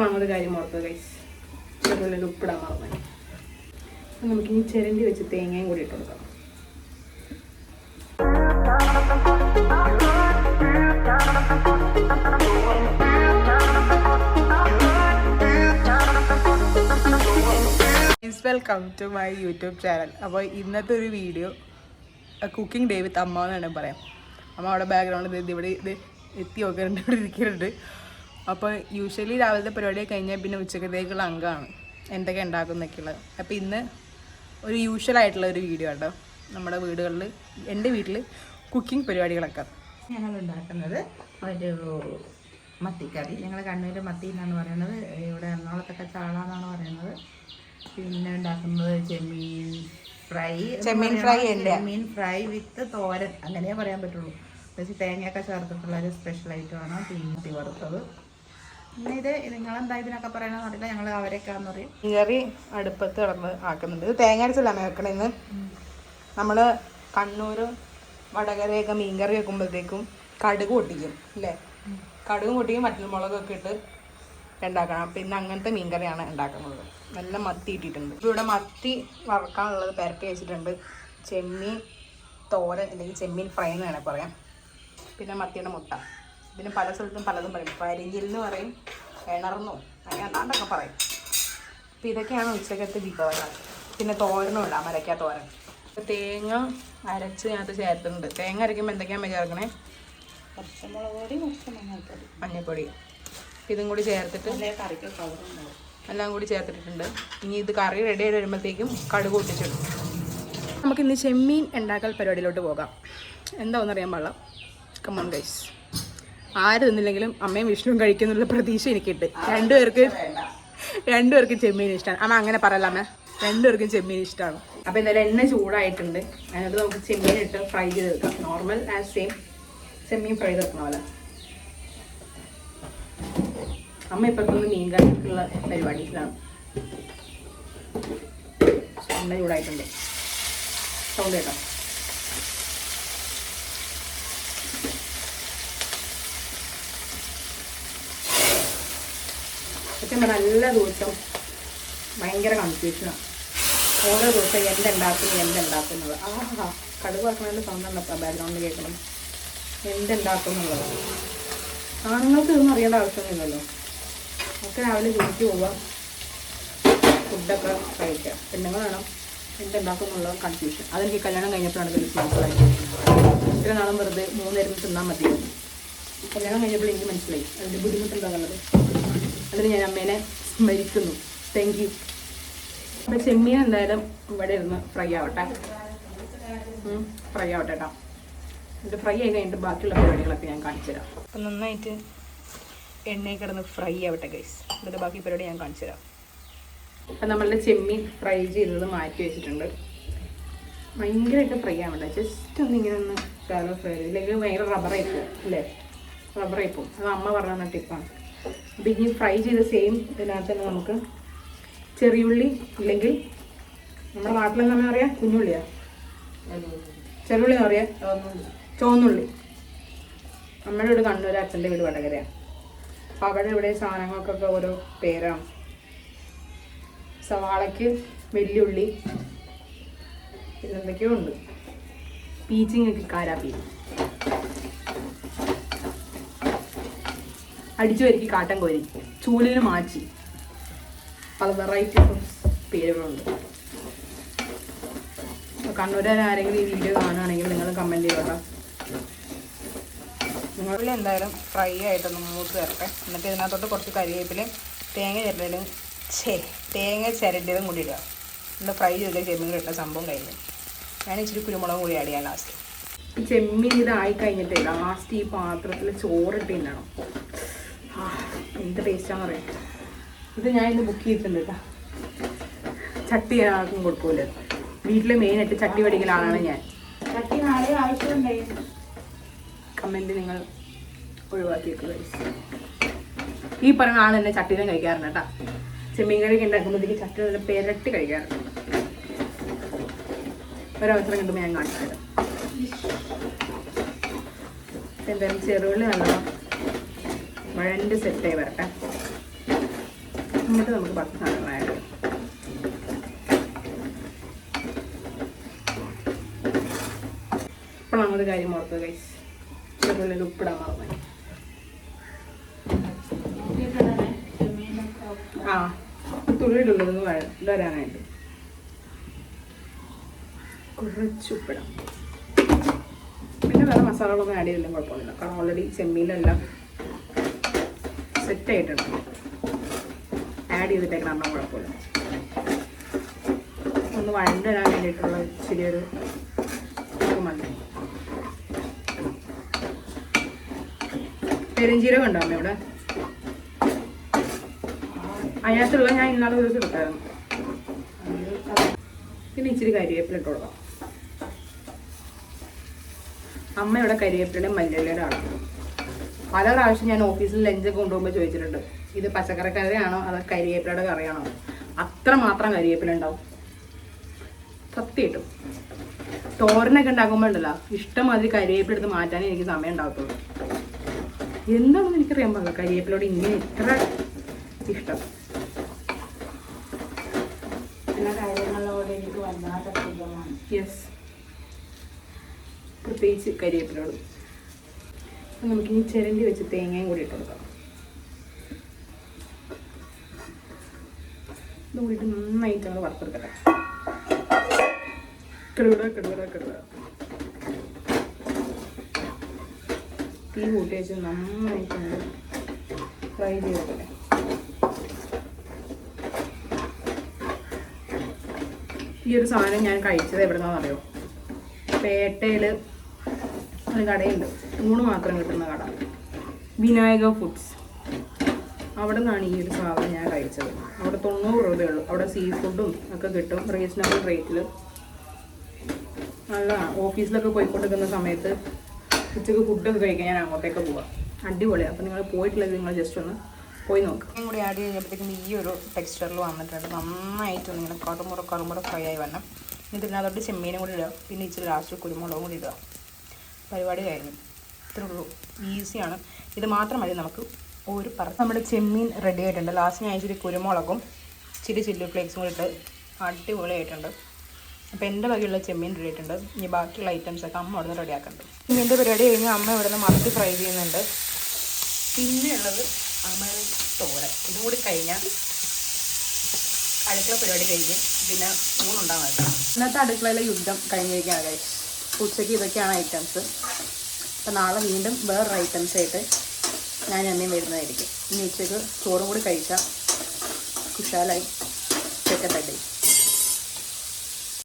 ഇപ്പോഴാണ് ഒരു കാര്യം ഓർത്തത് ഗൈസ് ചെറുള്ളിൽ ഉപ്പിടാൻ മറന്നു നമുക്ക് നമുക്കിനി ചിരണ്ടി വെച്ച് തേങ്ങയും കൂടി ഇട്ട് കൊടുക്കാം. Welcome to my YouTube channel അപ്പോൾ ഇന്നത്തെ ഒരു വീഡിയോ കുക്കിംഗ് ഡേ വിത്ത് അമ്മ എന്നാണ് പറയാം. അമ്മ അവിടെ ബാക്ക്ഗ്രൗണ്ടിൽ ഇത് ഇവിടെ ഇത് എത്തി നോക്കുന്നുണ്ട് ഇവിടെ ഇരിക്കുന്നുണ്ട്. അപ്പോൾ യൂഷ്വലി രാവിലത്തെ പരിപാടി കഴിഞ്ഞാൽ പിന്നെ ഉച്ചക്കത്തേക്കുള്ള അംഗമാണ്. എന്തൊക്കെ ഉണ്ടാക്കുന്നൊക്കെയുള്ളത്. അപ്പോൾ ഇന്ന് ഒരു യൂഷ്വൽ ആയിട്ടുള്ള ഒരു വീഡിയോ കേട്ടോ നമ്മുടെ വീടുകളിൽ എന്റെ വീട്ടിൽ കുക്കിംഗ് പരിപാടികളൊക്കെ. ഞങ്ങൾ ഉണ്ടാക്കുന്നത് ഒരു മത്തിക്കറി. ഞങ്ങൾ കണ്ണൂർ മത്തി എന്നാണ് പറയുന്നത്. ഇവിടെ എറണാകുളത്തൊക്കെ ചാള എന്നാണ് പറയുന്നത്. പിന്നെ ഉണ്ടാക്കുന്നത് ചെമ്മീൻ ഫ്രൈ ചെമ്മീൻ ഫ്രൈ. ചെമ്മീൻ ഫ്രൈ വിത്ത് തോരൻ. അങ്ങനെ പറയാൻ പറ്റുള്ളൂ. പക്ഷേ തേങ്ങയൊക്കെ ചേർത്തിട്ടുള്ള ഒരു സ്പെഷ്യൽ ഐറ്റമാണ് പിന്നെ വറുത്തത്. ഇത് നിങ്ങളെന്താ ഇതിനൊക്കെ പറയണമെന്ന് അറിയില്ല. ഞങ്ങൾ അവരൊക്കെയാന്ന് പറയും. കറി അടുപ്പത്ത് കിടന്ന് ആക്കുന്നുണ്ട്. ഇത് തേങ്ങ അരച്ചല്ല വെക്കണേ നമ്മൾ നമ്മൾ കണ്ണൂർ വടകരയൊക്കെ മീൻകറി വെക്കുമ്പോഴത്തേക്കും കടുക് പൊട്ടിക്കും അല്ലേ? കടുകും പൊട്ടിക്കും വറ്റൽമുളകൊക്കെ ഇട്ട് ഉണ്ടാക്കണം. പിന്നെ അങ്ങനത്തെ മീൻകറിയാണ് ഉണ്ടാക്കുന്നത്. നല്ല മത്തി ഇട്ടിട്ടുണ്ട്. ഇവിടെ മത്തി വറക്കാനുള്ളത് പെരട്ടി വെച്ചിട്ടുണ്ട്. ചെമ്മീൻ തോരൻ അല്ലെങ്കിൽ ചെമ്മീൻ ഫ്രൈ എന്ന് വേണേൽ പറയാം. പിന്നെ മത്തിയുടെ മുട്ട. ഇതിന് പല സ്ഥലത്തും പലതും പറയും. പരിഞ്ഞിൽ എന്ന് പറയും കിണർന്നോ അങ്ങനെ അതാണ്ടൊക്കെ പറയും. അപ്പം ഇതൊക്കെയാണ് ഉച്ചക്കത്തെ വിഭവങ്ങൾ. പിന്നെ തോരനും ഉണ്ട് അരയ്ക്കാ തോരൻ തേങ്ങ അരച്ച് അതിനകത്ത് ചേർത്തിട്ടുണ്ട്. തേങ്ങ അരയ്ക്കുമ്പോൾ എന്തൊക്കെയാണ് ചേർക്കണേ? പച്ചമുളക് പൊടി മഞ്ഞൾപ്പൊടി മഞ്ഞൾപ്പൊടി ഇതും കൂടി ചേർത്തിട്ട് എല്ലാം കൂടി ചേർത്തിട്ടുണ്ട്. ഇനി ഇത് കറി റെഡി ആയി വരുമ്പോഴത്തേക്കും കടുക് ഒട്ടിച്ചിടും നമുക്ക് ഇന്ന് ചെമ്മീൻ ഉണ്ടാക്കൽ പരിപാടിയിലോട്ട് പോകാം. എന്താണെന്ന് അറിയാൻ പാടില്ല. കമ്മോൺ ഗൈസ് ആര് തിന്നില്ലെങ്കിലും അമ്മയും വിഷ്ണുവും കഴിക്കുന്നുള്ള പ്രതീക്ഷ എനിക്കുണ്ട്. രണ്ടുപേർക്ക് രണ്ടുപേർക്കും ചെമ്മീൻ ഇഷ്ടമാണ് അമ്മ അങ്ങനെ പറയല്ല അമ്മ. രണ്ടുപേർക്കും ചെമ്മീൻ ഇഷ്ടമാണ് അപ്പോൾ എന്തായാലും എണ്ണ ചൂടായിട്ടുണ്ട്. അതിനകത്ത് നമുക്ക് ചെമ്മീൻ ഇട്ട് ഫ്രൈ ചെയ്ത് വെക്കാം. നോർമൽ ആസ് സെയിം ചെമ്മീൻ ഫ്രൈ വെക്കണ പോലെ. അമ്മ ഇപ്പോഴത്തെ മീൻ കറിക്കുള്ള പരിപാടിയിലാണ്. എണ്ണ ചൂടായിട്ടുണ്ട്. സൗണ്ട് കേട്ടോ സത്യം നല്ല ദിവസം ഭയങ്കര കൺഫ്യൂഷനാണ് ഓരോ ദിവസം എന്തുണ്ടാക്കുന്നു എന്തുണ്ടാക്കുന്നത്. ആ കടുക് വറക്കണതിന്റെ സൗണ്ട് ഉണ്ടപ്പോൾ ബാക്ക്ഗ്രൗണ്ടിൽ കേൾക്കണം എന്തുണ്ടാക്കുന്നുള്ളത്? ആണുങ്ങൾക്ക് ഇതൊന്നും അറിയേണ്ട ആവശ്യമൊന്നുമില്ലല്ലോ. ഒക്കെ രാവിലെ ജോലിക്ക് പോവാം ഫുഡൊക്കെ കഴിക്കാം പെണ്ണുങ്ങൾ വേണം എന്തുണ്ടാക്കുന്നുള്ള കൺഫ്യൂഷൻ അതെനിക്ക് കല്യാണം കഴിഞ്ഞപ്പോഴാണ് എനിക്ക് മനസ്സിലായി ഇത്ര നാളും വെറുതെ മൂന്നേരം തിന്നാൽ മതി. കല്യാണം കഴിഞ്ഞപ്പോൾ എനിക്ക് മനസ്സിലായി. അതിന്റെ ബുദ്ധിമുട്ടുണ്ടാകുന്നത് അതിന് ഞാൻ അമ്മേനെ സ്മരിക്കുന്നു. താങ്ക് യു അപ്പൊ ചെമ്മീൻ എന്തായാലും ഇവിടെ ഇരുന്ന് ഫ്രൈ ആവട്ടെ. ഫ്രൈ ആവട്ടെ കേട്ടോ ഇത് ഫ്രൈ ആയി കഴിഞ്ഞിട്ട് ബാക്കിയുള്ള പരിപാടികളൊക്കെ ഞാൻ കാണിച്ചു തരാം. അപ്പം നന്നായിട്ട് എണ്ണയിൽ കിടന്ന് ഫ്രൈ ആവട്ടെ ഗൈസ് എന്നിട്ട് ബാക്കി പരിപാടി ഞാൻ കാണിച്ചു തരാം. അപ്പം നമ്മളുടെ ചെമ്മീൻ ഫ്രൈ ചെയ്തത് മാറ്റി വെച്ചിട്ടുണ്ട്. ഭയങ്കരമായിട്ട് ഫ്രൈ ആവണ്ട ജസ്റ്റ് ഒന്ന് ഇങ്ങനെ ഒന്ന് കാലം ഫ്രൈ ഇല്ലെങ്കിൽ ഭയങ്കര റബ്ബറായി പോകും അല്ലേ? റബ്ബറായി പോകും. അത് അമ്മ പറഞ്ഞ ടിപ്പാണ് അപ്പം ഇനി ഫ്രൈ ചെയ്ത സെയിം ഇതിനകത്ത് തന്നെ നമുക്ക് ചെറിയുള്ളി ഇല്ലെങ്കിൽ നമ്മുടെ നാട്ടിലെന്ന് പറഞ്ഞാൽ അറിയാം കുഞ്ഞുള്ളിയാ? ചെറുള്ളി എന്ന് പറയാ ചുവന്നുള്ളി. നമ്മുടെ വീട് കണ്ണൂർ അച്ഛന്റെ വീട് വടകരയാണ് അപ്പം അവിടെ ഇവിടെ സാധനങ്ങൾക്കൊക്കെ ഓരോ പേരാണ്. സവാളയ്ക്ക് വെല്ലുള്ളി പിന്നെന്തൊക്കെയോ ഉണ്ട്. പീച്ചിങ്ങക്ക് കാരാപ്പീ അടിച്ചു വരിക്ക് കാട്ടൻ കോരി. ചൂലിന് മാച്ചി പല വെറൈറ്റി പേരുകളുണ്ട്. കണ്ണൂരാൻ ആരെങ്കിലും ഈ വീഡിയോ കാണുകയാണെങ്കിൽ നിങ്ങൾ കമന്റ് ചെയ്തോട്ടോ നിങ്ങളിൽ എന്തായാലും ഫ്രൈ ആയിട്ടൊന്ന് മൂത്ത് തരട്ടെ എന്നിട്ട് ഇതിനകത്തോട്ട് കുറച്ച് കരിവേപ്പിലയും തേങ്ങ ചിരണ്ടിയതും ഛേ തേങ്ങ ചിരണ്ടിയതും കൂടി ഇടുക. എന്നിട്ട് ഫ്രൈ ചെയ്ത ചെമ്മീൻ ഇട്ട സംഭവം കഴിഞ്ഞു. ഞാൻ ഇച്ചിരി കുരുമുളകും കൂടി ആഡ് ചെയ്യാൻ ലാസ്റ്റ് ചെമ്മീൻ ഇതായി കഴിഞ്ഞിട്ട് ലാസ്റ്റ് ഈ പാത്രത്തിൽ ചോറിട്ട് തിന്നണം. എന്ത് ടേസ്റ്റാന്ന് പറയും ഇത് ഞാൻ ഇന്ന് ബുക്ക് ചെയ്തിട്ടുണ്ട് കേട്ടോ ചട്ടി ആർക്കും കൊടുക്കൂല. വീട്ടിലെ മെയിനായിട്ട് ചട്ടി പഠിക്കുന്ന ആളാണ് ഞാൻ. ചട്ടി നാളെ ആവശ്യമുണ്ടായി കമന്റ് നിങ്ങൾ ഒഴിവാക്കിയേക്കുക ഈ പറഞ്ഞ ആൾ തന്നെ ചട്ടിയിലും കഴിക്കാറുണ്ട് കേട്ടോ ചെമ്മീൻ കറിയൊക്കെ ഉണ്ടാക്കുമ്പോഴത്തേക്ക് ചട്ടി നല്ല പെരട്ടി കഴിക്കാറുണ്ട്. ഒരവസരം കിട്ടുമ്പോൾ ഞാൻ കാണിച്ചു തരാം. എന്തായാലും ചെറുവിളി നല്ലോണം വഴണ്ട് സെറ്റായി വരട്ടെ. എന്നിട്ട് നമുക്ക് പത്ത് ചെയ്യാം. ഇപ്പോൾ നമ്മളൊരു കാര്യം ഓർത്തത് കൈസ് ചെറുള്ളിൽ ഉപ്പിടാൻ മറന്നു. ആ തുള്ളിയിലുള്ളത് വരാനായിട്ട്. കുറച്ച് ഉപ്പിടാം. പിന്നെ വേറെ മസാലകളൊന്നും ആഡ് ചെയ്തില്ല കുഴപ്പമൊന്നുമില്ല. കാരണം ഓൾറെഡി ചെമ്മീനെല്ലാം സെറ്റ് ആയിട്ടുണ്ട് ആഡ് ചെയ്തിട്ടേക്കണം നമ്മൾ കുഴപ്പമില്ല. ഒന്ന് വഴണ്ട് വരാൻ വേണ്ടിയിട്ടുള്ള ചെറിയൊരു മതി. പെരുംജീരകം ഉണ്ടോ അമ്മ ഇവിടെ? അതിനകത്തുള്ള ഞാൻ ഇന്നാളെ ദിവസം ഇട്ടായിരുന്നു. പിന്നെ ഇച്ചിരി കരിവേപ്പില ഇട്ട് കൊടുക്കാം. അമ്മ ഇവിടെ കരിവേപ്പിലയുടെ മല്ലിയുടെ ആളാണ്. പല പ്രാവശ്യം ഞാൻ ഓഫീസിൽ ലഞ്ച് കൊണ്ടുപോകുമ്പോൾ ചോദിച്ചിട്ടുണ്ട് ഇത് പച്ചക്കറി കറിയാണോ അതോ കരിവേപ്പിലയുടെ കറിയാണോ? അത്ര മാത്രം കരിവേപ്പില ഉണ്ടാവും സത്യമായിട്ടും തോരനൊക്കെ ഉണ്ടാക്കുമ്പോൾ ഉണ്ടല്ലോ ഇഷ്ടമാതിരി കരിവേപ്പില എടുത്ത് മാറ്റാനേ എനിക്ക് സമയം ഉണ്ടാകത്തുള്ളൂ എന്താണെന്ന് എനിക്കറിയാൻ പാടില്ല. കരിവേപ്പിലോട് ഇങ്ങനെ ഇത്ര ഇഷ്ടം. കാര്യങ്ങളോട് എനിക്ക് വല്ലാത്ത യെസ് പ്രത്യേകിച്ച് കരിവേപ്പിലോട് നമുക്ക് ഇനി ചിരണ്ടി വെച്ച് തേങ്ങയും കൂടി ഇട്ട് കൊടുക്കാം. ഇതും കൂടിയിട്ട് നന്നായിട്ട് നമ്മൾ വറുത്തെടുക്കട്ടെ. കിടുകിട കിടുകിട കിടുകിട തീ കൂട്ടി വെച്ച് നന്നായിട്ട് ഫ്രൈ ചെയ്തെടുക്കട്ടെ. ഈ ഒരു സാധനം ഞാൻ കഴിച്ചത് എവിടെ നിന്നാണെന്നറിയോ പേട്ടയിൽ ഒരു കടയുണ്ട്. ഊണ് മാത്രം കിട്ടുന്ന കട. വിനായക ഫുഡ്സ്. അവിടെ നിന്നാണ് ഈ ഒരു സാധനം ഞാൻ കഴിച്ചത്. അവിടെ തൊണ്ണൂറ് രൂപയുള്ളൂ. അവിടെ സീ ഫുഡും ഒക്കെ കിട്ടും. റീസണബിൾ റേറ്റിൽ നല്ല ഓഫീസിലൊക്കെ പോയിക്കൊണ്ടിരിക്കുന്ന സമയത്ത് ഉച്ചയ്ക്ക് ഫുഡൊക്കെ കഴിക്കാൻ ഞാൻ അങ്ങോട്ടേക്ക് പോവാം. അടിപൊളിയാണ് അപ്പോൾ നിങ്ങൾ പോയിട്ടില്ലെങ്കിൽ നിങ്ങൾ ജസ്റ്റ് ഒന്ന് പോയി നോക്കാം. കൂടി ആഡ് കഴിഞ്ഞപ്പോഴത്തേക്കും ഈ ഒരു ടെക്സ്ചറിൽ വന്നിട്ടുണ്ട്. നന്നായിട്ട് ഇങ്ങനെ കറുമുറ കറുമുറ ഫ്രൈ ആയി വരണം. ഇതിനകത്തോട്ട് ചെമ്മീനും കൂടി ഇടുക. പിന്നെ ഇച്ചിരി ലാസ്റ്റ് കുരുമുളകും കൂടി ഇടുക. പരിപാടി കഴിഞ്ഞു. ഇത്രേ ഉള്ളൂ ഈസിയാണ്. ഇത് മാത്രം മതി നമുക്ക് ഒരു പറ നമ്മുടെ ചെമ്മീൻ റെഡി ആയിട്ടുണ്ട്. ലാസ്റ്റ് ഞാൻ ഇച്ചിരി കുരുമുളകും ഇച്ചിരി ചില്ലി ഫ്ലേക്സും കൂടി ഇട്ട് അടിപൊളിയായിട്ടുണ്ട്. അപ്പോൾ എന്റെ വകയുള്ള ചെമ്മീൻ റെഡി ആയിട്ടുണ്ട്. ഇനി ബാക്കിയുള്ള ഐറ്റംസ് ഒക്കെ അമ്മ അവിടെ നിന്ന് റെഡി ആക്കുന്നുണ്ട് ചെമ്മീന്റെ പരിപാടി കഴിഞ്ഞ് അമ്മ ഇവിടെ നിന്ന് ഫ്രൈ ചെയ്യുന്നുണ്ട്. പിന്നെയുള്ളത് അമരൻ തോരൻ. ഇതും കൂടി കഴിഞ്ഞാൽ അടുക്കള പരിപാടി കഴിഞ്ഞ് പിന്നെ ഊണുണ്ടാകാൻ ഇന്നത്തെ അടുക്കളയിലെ യുദ്ധം കഴിഞ്ഞിരിക്കുകയാണ്. ഉച്ചയ്ക്ക് ഇതൊക്കെയാണ് ഐറ്റംസ് അപ്പം നാളെ വീണ്ടും വേറൊരു ഐറ്റംസ് ആയിട്ട് ഞാൻ അമ്മയും വരുന്നതായിരിക്കും. ഇനി ഉച്ചയ്ക്ക് ചോറും കൂടി കഴിച്ചാൽ കുശാലായി. സെക്കൻഡ്